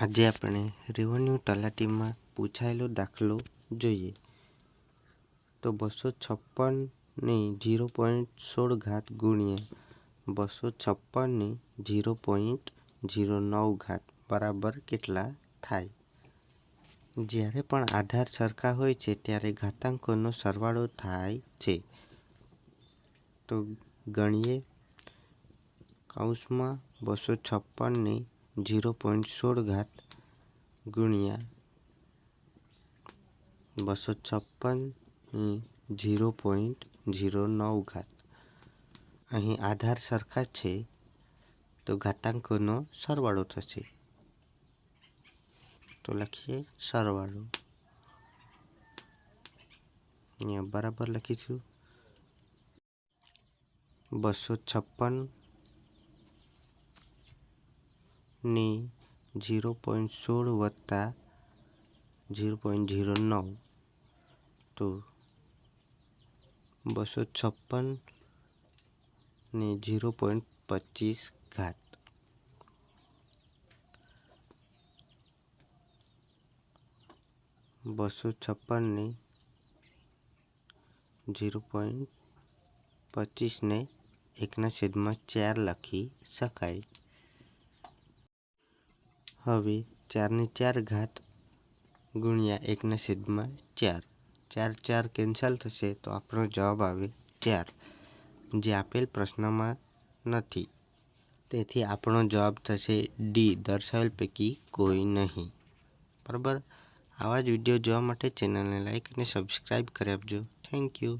આજે આપણે રેવન્યુ તલાટીમાં પૂછાયેલો દાખલો જોઈએ તો બસો છપ્પનની ઝીરો પોઈન્ટ સોળ ઘાત ગુણ્યા બસો છપ્પનની ઝીરો પોઈન્ટ ઝીરો નવ ઘાત બરાબર કેટલા થાય? જ્યારે પણ આધાર સરખા હોય છે, ત્યારે ઘાતાંકોનો સરવાળો થાય છે. તો ગણીએ કૌંસમાં બસો છપ્પનની ઝીરો પોઈન્ટ સોળ ઘાત ગુણ્યા બસો છપ્પન જીરો પોઈન્ટ ઝીરો નવ ઘાત. અહીં આધાર સરખા છે, તો ઘાતાંકોનો સરવાળો થશે. તો લખીએ સરવાળો. અહીંયા બરાબર લખીશું. બસો છપ્પન ની ઝીરો પોઈન્ટ સોળ વત્તા ઝીરો પોઈન્ટ ઝીરો નવ તો બસો છપ્પન ને ઝીરો પોઈન્ટ પચીસ ઘાત. બસો છપ્પનની ઝીરો પોઈન્ટ પચીસને એકના છેદમાં ચાર લખી શકાય. હવે ચારની ચાર ઘાત ગુણ્યા એકના છેદમાં ચાર. ચાર ચાર કેન્સલ થશે તો આપણો જવાબ આવે ચાર, જે આપેલ પ્રશ્નમાં નથી. તેથી આપણો જવાબ થશે ડી, દર્શાવેલ પૈકી કોઈ નહીં. બરાબર આવા જ વીડિયો જોવા માટે ચેનલને લાઇક અને સબસ્ક્રાઈબ કરી આપજો. Thank you